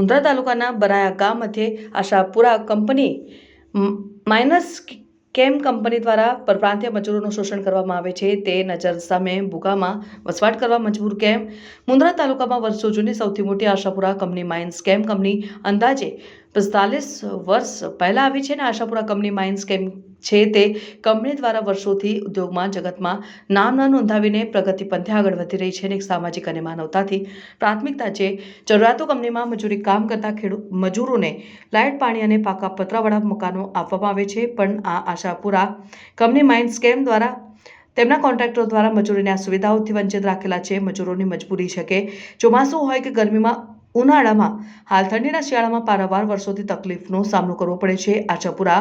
મુન્દ્રા તાલુકાના બરાયા ગામ મધ્યે Ashapura company Minechem company દ્વારા પરપ્રાંતીય મજૂરોનું શોષણ કરવામાં આવે છે તે નજર સામે ભૂગામાં વસવાટ કરવા મજબૂર કેમ? મુંદ્રા તાલુકામાં વર્ષો જૂની સૌથી મોટી આશાપુરા કંપની માઇન્સ કેમ કંપની અંદાજે પિસ્તાલીસ વર્ષ પહેલાં આવી છે અને આશાપુરા કંપની માઇન્સ કેમ છે તે કંપની દ્વારા વર્ષોથી ઉદ્યોગમાં, જગતમાં નામ ન નોંધાવીને પ્રગતિ પંથે આગળ વધી રહી છે અને એક સામાજિક અને માનવતાથી પ્રાથમિકતા છે જરૂરિયાતો કંપનીમાં મજૂરી કામ કરતા ખેડૂત મજૂરોને લાઇટ, પાણી અને પાકા પતરાવાળા મકાનો આપવામાં આવે છે. પણ આ આશાપુરા કંપની માઇન્ડ સ્કેમ દ્વારા તેમના કોન્ટ્રાક્ટરો દ્વારા મજૂરોને આ સુવિધાઓથી વંચિત રાખેલા છે. મજૂરોની મજબૂરી છે કે ચોમાસું હોય કે ગરમીમાં ઉનાળામાં હાલ ઠંડીના શિયાળામાં પારાવાર વર્ષોથી તકલીફનો સામનો કરવો પડે છે. Ashapura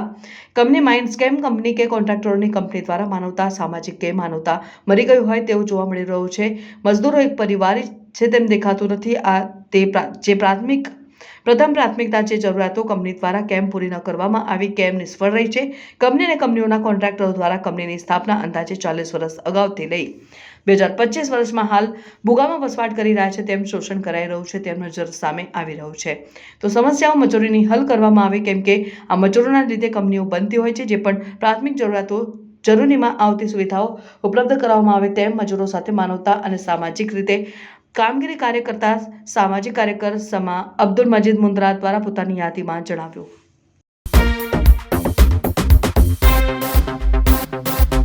company Minechem company કે કોન્ટ્રાક્ટરોની કંપની દ્વારા માનવતા, સામાજિક કે માનવતા મરી ગયું હોય તેવું જોવા મળી રહ્યું છે. મજદૂરો એક પરિવાર છે તેમ દેખાતું નથી. આ તે જે પ્રાથમિક પ્રથમ પ્રાથમિકતા છે જરૂરિયાતો કંપની દ્વારા કેમ પૂરી ન કરવામાં આવી, કેમ નિષ્ફળ રહી છે, કંપની અને કંપનીઓના કોન્ટ્રાક્ટરો દ્વારા કંપનીની સ્થાપના અંદાજે ચાલીસ વર્ષ અગાઉથી લઈ. બે હજાર પચીસ વર્ષમાં હાલ ભૂગામાં વસવાટ કરી રહ્યા છે, તેમ શોષણ કરાઈ રહ્યું છે, તેમ નજર સામે આવી રહ્યું છે. તો સમસ્યાઓ મજૂરીની હલ કરવામાં આવે, કેમ કે આ મજૂરોના લીધે કંપનીઓ બનતી હોય છે, જે પણ પ્રાથમિક જરૂરિયાતો જરૂરીમાં આવતી સુવિધાઓ ઉપલબ્ધ કરવામાં આવે, તેમ મજૂરો સાથે માનવતા અને સામાજિક રીતે કામગીરી કાર્ય કરતા સામાજિક કાર્યકર સમા અબ્દુલ મજીદ મુન્દ્રા દ્વારા પોતાની યાદીમાં જણાવ્યું.